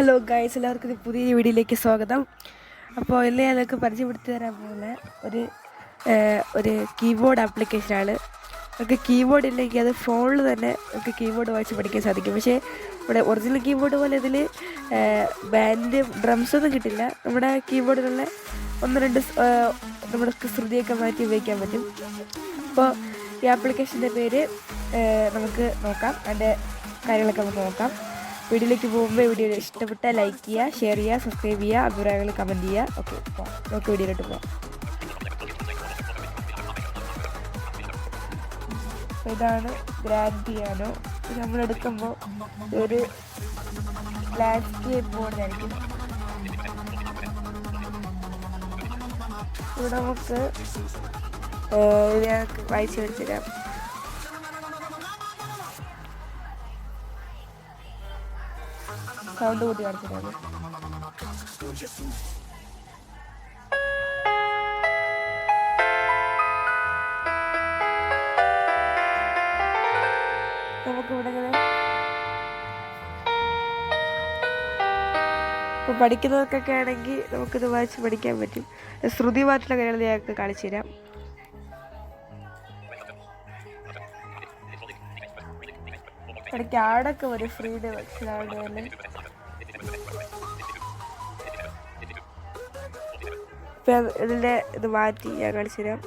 Hello guys എല്ലാവർക്കും പുതിയ വീഡിയോയിലേക്ക് സ്വാഗതം. അപ്പോൾ ഇന്ന് ഞങ്ങൾക്ക് പരിചയപ്പെടുത്തി തരാൻ പോകുന്ന ഒരു ഒരു കീബോർഡ് ആപ്ലിക്കേഷനാണ് നമുക്ക് കീബോർഡ് ഇല്ലെങ്കിൽ അത് ഫോണിൽ തന്നെ നമുക്ക് കീബോർഡ് വായിച്ച് പഠിക്കാൻ സാധിക്കും. പക്ഷേ ഇവിടെ ഒറിജിനൽ കീബോർഡ് പോലെ ഇതിൽ ബാൻഡ് ഡ്രംസ് ഒന്നും കിട്ടില്ല. നമ്മുടെ കീബോർഡിലുള്ള ഒന്ന് രണ്ട് നമ്മുടെ ശ്രുതിയൊക്കെ മാറ്റി ഉപയോഗിക്കാൻ പറ്റും. അപ്പോൾ ഈ ആപ്ലിക്കേഷന്റെ പേര് നമുക്ക് നോക്കാം. അതിന്റെ കാര്യങ്ങളൊക്കെ നമുക്ക് നോക്കാം. വീഡിയോയിലേക്ക് പോകുമ്പോൾ വീഡിയോ ഇഷ്ടപ്പെട്ടാൽ ലൈക്ക് ചെയ്യുക ഷെയർ ചെയ്യുക സബ്സ്ക്രൈബ് ചെയ്യുക അഭിപ്രായങ്ങൾ കമന്റ് ചെയ്യുക. ഓക്കെ നമുക്ക് വീഡിയോയിലോട്ട് അപ്പോൾ ഇതാണ് ഗ്രാൻഡ് പിയാനോ നമ്മൾ എടുക്കുമ്പോൾ ഒരു ലാൻഡ്സ്കേപ്പ് ബോർഡായിരിക്കും ഇവിടെ നമുക്ക് വായിച്ചു ഞാൻ സൗണ്ട് കൂട്ടി കാണിച്ചിരുന്നത് നമുക്ക് ഇവിടെ ഇങ്ങനെ ഇപ്പൊ പഠിക്കുന്നവർക്കൊക്കെ ആണെങ്കിൽ നമുക്കിത് വായിച്ച് പഠിക്കാൻ പറ്റും. ശ്രുതി മാറ്റുള്ള കാര്യങ്ങൾ ഞങ്ങൾക്ക് കാണിച്ചു തരാം. ഇടയ്ക്ക് വരും ഫ്രീഡ് മനസ്സിലാവുന്നതല്ലേ ഇപ്പൊ ഇതിന്റെ ഇത് മാറ്റി ഞാൻ കാണിച്ചു തരാം.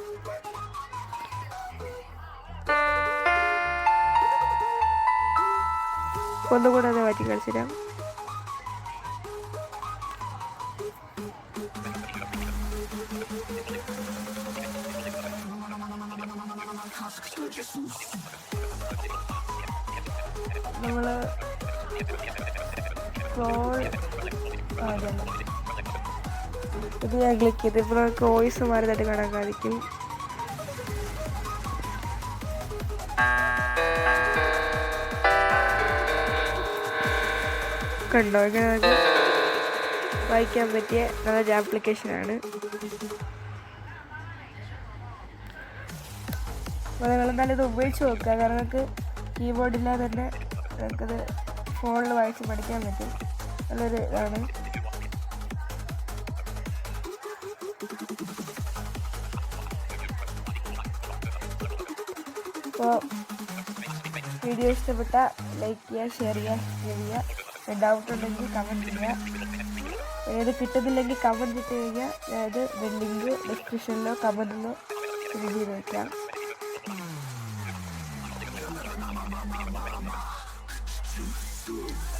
ഒന്നുകൂടെ അത് മാറ്റി കാണിച്ചു തരാം. നമ്മൾ ഫോൺ ആ ഇത് ഞാൻ ക്ലിക്ക് ചെയ്ത്. ഇപ്പോൾ നമുക്ക് വോയിസ് മാറിയതായിട്ട് കാണാൻ സാധിക്കും. കണ്ടോ? ഇങ്ങനെ നമുക്ക് വായിക്കാൻ പറ്റിയ നല്ലൊരു ആപ്ലിക്കേഷനാണ് അപ്പോൾ നിങ്ങൾ എന്തായാലും ഇത് ഉപയോഗിച്ച് നോക്കുക. കാരണം നിങ്ങൾക്ക് കീബോർഡില്ലാതെ തന്നെ നിങ്ങൾക്കത് ഫോണിൽ വായിച്ച് പഠിക്കാൻ പറ്റും. നല്ലൊരു ഇതാണ്. അപ്പോൾ വീഡിയോ ഇഷ്ടപ്പെട്ട ലൈക്ക് ചെയ്യുക ഷെയർ ചെയ്യുക സബ്സ്ക്രൈബ് ചെയ്യുക ഡൗട്ട് ഉണ്ടെങ്കിൽ കമന്റ് ചെയ്യുക ഏത് കിട്ടുന്നില്ലെങ്കിൽ കമന്റ് ഇട്ട് കഴിഞ്ഞാൽ അതായത് ലിങ്ക് ഡിസ്ക്രിപ്ഷനിലോ കമന്റിലോ ചെയ്ത് വയ്ക്കാം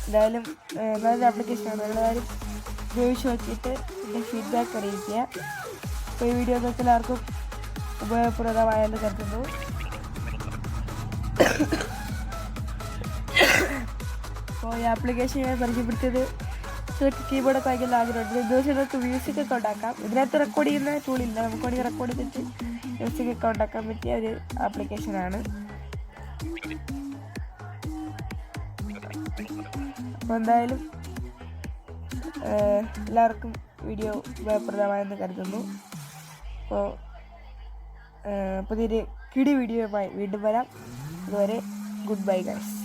എന്തായാലും നല്ല നല്ലൊരു ആപ്ലിക്കേഷനാണ് എല്ലാവരും ഉപയോഗിച്ച് നോക്കിയിട്ട് എന്റെ ഫീഡ്ബാക്ക് അറിയിക്കുക. ഈ വീഡിയോ നിങ്ങൾക്ക് എല്ലാവർക്കും ഉപയോഗപ്രദമായെന്ന് കരുതുന്നു. അപ്പോൾ ഈ ആപ്ലിക്കേഷൻ ഞാൻ പരിചയപ്പെടുത്തിയത് കീബോർഡൊക്കെ വായിക്കുന്ന ആഗ്രഹമുണ്ട്. നിങ്ങൾക്ക് മ്യൂസിക് ഒക്കെ ഉണ്ടാക്കാം. ഇതിനകത്ത് റെക്കോർഡ് ചെയ്യുന്ന ടൂളില്ല നമുക്ക് വേണമെങ്കിൽ റെക്കോർഡ് ചെയ്തിട്ട് മ്യൂസിക് ഒക്കെ ഉണ്ടാക്കാൻ പറ്റിയ ഒരു ആപ്ലിക്കേഷനാണ് അപ്പോൾ എന്തായാലും എല്ലാവർക്കും വീഡിയോ ഉപയോഗപ്രദമായെന്ന് കരുതുന്നു. അപ്പോൾ പുതിയൊരു കിടി വീഡിയോയുമായി വീണ്ടും വരാം. അതുവരെ ഗുഡ് ബൈ ഗൈസ്.